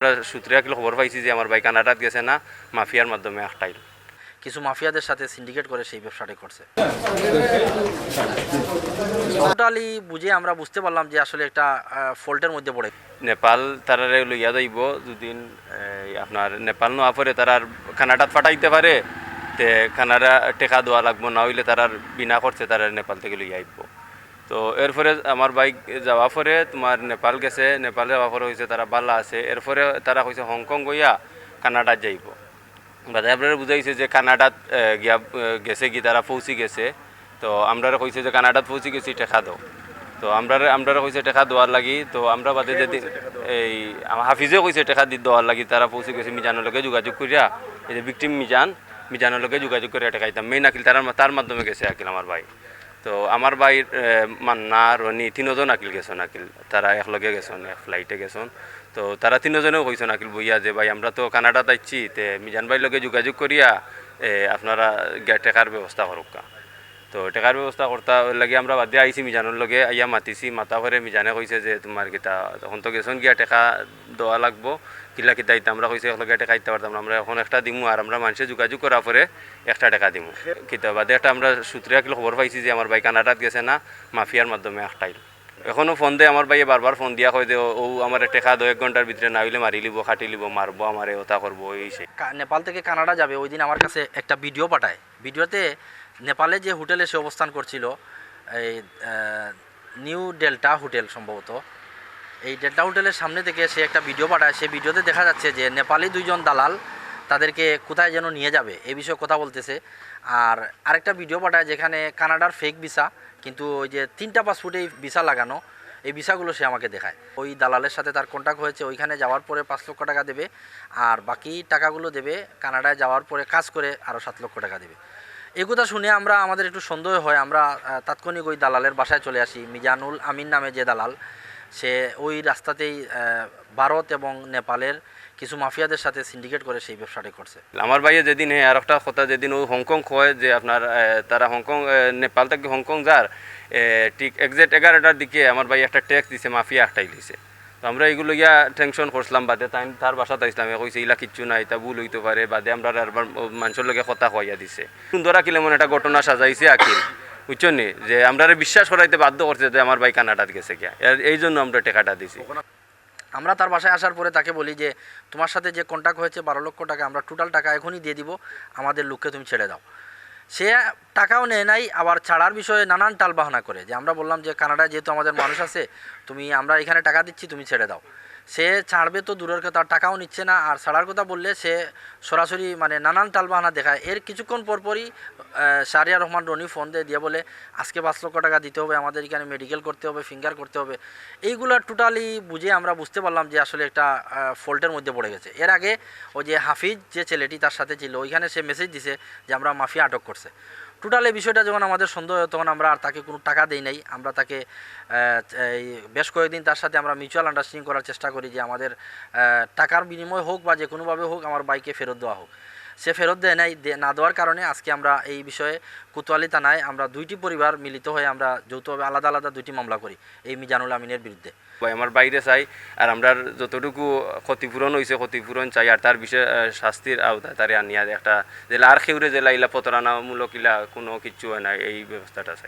আমরা সূত্রে খবর পাইছি যে আমার ভাই কানাডাত গেছে না মাফিয়ার মাধ্যমে একটাই কিছু মাফিয়াদের সাথে সিন্ডিকেট করে সেই ব্যবসাটি করছে। টোটালি বুঝে আমরা বুঝতে পারলাম যে আসলে একটা ফল্টের মধ্যে পড়ে। নেপাল তারারে লইয়া যাইব দুদিন আপনার নেপাল নোয়া পরে তারার কানাডাত ফাটাইতে পারে তে কানাডা টেকা দেওয়া লাগবো না হইলে তারার বিনা করছে তারা নেপাল থেকে লইয়া আইব। তো এরপরে আমার বাইক যাওয়া পরে তোমার নেপাল গেছে নেপাল যাওয়া পরে হয়েছে তারা বালা আছে। এরপরে তারা কইছে হংকং গইয়া কানাডাত যাইব। বাদে আপনারা বুঝাইছে যে কানাডাত গিয়া গেছে কি তারা পৌঁছি গেছে। তো আমরা কইছে যে কানাডাত পৌঁছি গেছি টেকা দাও। তো আমরা আমরা কইছে টেকা দেওয়ার লাগি। তো আমরা বাদে যেদিন এই আমার হাফিজে কইছে টেকা দি দেওয়ার লাগি। তারা পৌঁছে গেছে মিজানের লগে যোগাযোগ করিয়া এই যে ভিকটিম মিজান মিজানের লগে যোগাযোগ করিয়া টেকা দিতাম মেইন আকিল তার তার মাধ্যমে গেছে আকিল আমার ভাই। তো আমার বাইর মান্না রনি তিনজন আকিল গেছন আকিল। তারা একলগে গেছন, এক ফ্লাইটে গেছন। তো তারা তিনজনেও কইছেন আকিল বইয়া যে, ভাই আমরা তো কানাডা যাচ্ছি তে মিজান ভাইয়ের লগে যোগাযোগ করিয়া আপনারা টেকার ব্যবস্থা করুকা তো টেকার ব্যবস্থা করতা লাগে আমরা বাদে আইছি মিজানোর লগে, আইয়া মাতিছি, মাতা করে মিজানে কইছে যে তোমার কিতা তখন তো গেছন গিয়া টেকা দেওয়া লাগবো, কিলা কিতা ইতা আমরা কইছে একলগে টেকা দিতে পারতাম। আমরা এখন একটা দিমু আর আমরা মানুষে যোগাযোগ করার পরে একটা টাকা দিমু। কিতা বাদে একটা আমরা সূত্রে একলো খবর পাইছি যে আমার ভাই কানাডাত গেছে না মাফিয়ার মাধ্যমে একটাই এখনও ফোন দেয় আমার ভাইয়ে বারবার ফোন দিয়া কয় যে ও আমার টেকা দু এক ঘণ্টার ভিতরে না হইলে মারি লিব খাটি লিব মারবো আমারে ওটা করব এই সেই নেপাল থেকে কানাডা যাবে, ওই দিন আমার কাছে একটা ভিডিও পাঠায়। ভিডিওতে নেপালে যে হোটেলে সে অবস্থান করছিল, এই নিউ ডেল্টা হোটেল সম্ভবত, এই ডেল্টা হোটেলের সামনে থেকে সে একটা ভিডিও পাঠায়। সেই ভিডিওতে দেখা যাচ্ছে যে নেপালি দুইজন দালাল তাদেরকে কোথায় যেন নিয়ে যাবে এই বিষয়ে কথা বলতেছে। আর আরেকটা ভিডিও পাঠায় যেখানে কানাডার ফেক ভিসা কিন্তু ওই যে তিনটা পাসপোর্টে ভিসা লাগানো, এই ভিসাগুলো সে আমাকে দেখায়। ওই দালালের সাথে তার কন্ট্যাক্ট হয়েছে, ওইখানে যাওয়ার পরে পাঁচ লক্ষ টাকা দেবে, আর বাকি টাকাগুলো দেবে, কানাডায় যাওয়ার পরে কাজ করে আরও সাত লক্ষ টাকা দেবে। এই কথা শুনে আমরা, আমাদের একটু সন্দেহ হয়, আমরা তাৎক্ষণিক ওই দালালের বাসায় চলে আসি। মিজানুল আমিন নামে যে দালাল, সে ওই রাস্তাতেই ভারত এবং নেপালের কিছু মাফিয়াদের সাথে সিন্ডিকেট করে সেই ব্যবসাটি করছে। আমার ভাইয়ে যেদিন হ্যাঁ আর একটা কথা, যেদিন ও হংকং কয় যে আপনার তারা হংকং নেপাল থেকে হংকং যার ঠিক একজ্যাক্ট এগারোটার দিকে আমার ভাই একটা ট্যাক্স দিছে, মাফিয়া একটাই লিছে। তো আমরা এগুলো গিয়া টেনশন করছিলাম, বাদে তাই তার বাসাত আসলাম কইছে ইলা কিচ্ছু নাই তা ভুল হইতে পারে। বাদে আমরা আরবার মানুষের লগে কথা কইয়া দিছে। সুন্দর আকিল এমন একটা ঘটনা সাজাইছে আকিল। বুঝছ নি যে আমরা বিশ্বাস করাইতে বাধ্য করছে যে আমার ভাই কানাডাত গেছে গিয়া। এই জন্য আমরা টেকাটা দিছি। আমরা তার বাসায় আসার পরে তাকে বলি যে, তোমার সাথে যে কন্ট্যাক্ট হয়েছে, বারো লক্ষ টাকা, আমরা টোটাল টাকা এখনই দিয়ে দিব। আমাদের লোককে তুমি ছেড়ে দাও। সে টাকাও নেয় নাই, আবার ছাড়ার বিষয়ে নানান টালবাহানা করে। যে আমরা বললাম যে, কানাডায় যেহেতু আমাদের মানুষ আছে, তুমি, আমরা এখানে টাকা দিচ্ছি, তুমি ছেড়ে দাও। সে ছাড়বে তো দূরের কথা, টাকাও নিচ্ছে না, আর ছাড়ার কথা বললে সে সরাসরি মানে নানান টালবাহানা দেখায়। এর কিছুক্ষণ পরপরই শারিয়া রহমান রনি ফোন দিয়ে দিয়ে বলে, আজকে পাঁচ লক্ষ টাকা দিতে হবে, আমাদের এখানে মেডিকেল করতে হবে ফিঙ্গার করতে হবে। এইগুলো টোটালি বুঝে আমরা বুঝতে পারলাম যে আসলে একটা ফল্টের মধ্যে পড়ে গেছে। এর আগে ওই যে হাফিজ যে ছেলেটি, তার সাথে ছিল, ওইখানে সে মেসেজ দিছে যে আমরা মাফিয়া আটক করছে। টোটাল এই বিষয়টা যখন আমাদের সন্দেহ তখন আমরা আর তাকে কোনো টাকা দেই নাই। আমরা তাকে বেশ কয়েকদিন তার সাথে আমরা মিউচুয়াল আন্ডারস্ট্যান্ডিং করার চেষ্টা করি যে আমাদের টাকার বিনিময় হোক বা যে কোনোভাবে হোক আমার বাইকে ফেরত দেওয়া হোক। সে ফেরত দেয় নাই না দেওয়ার কারণে আজকে আমরা এই বিষয়ে কোতোয়ালি থানায় আমরা দুইটি পরিবার মিলিত হয়ে আমরা যৌথভাবে আলাদা আলাদা দুইটি মামলা করি, এই মিজানুল আমিনের বিরুদ্ধে। ভাই আমার বাইরে চাই আর আমরা যতটুকু ক্ষতিপূরণ হয়েছে ক্ষতিপূরণ চাই আর তার বিষয়ে আহ, শাস্তির আওতা তারে আনিয়া একটা জেলা আর সেউরে জেলা ইলা প্রতারণামূলক ইলা কোনো কিছু হয় না এই ব্যবস্থাটা চাই।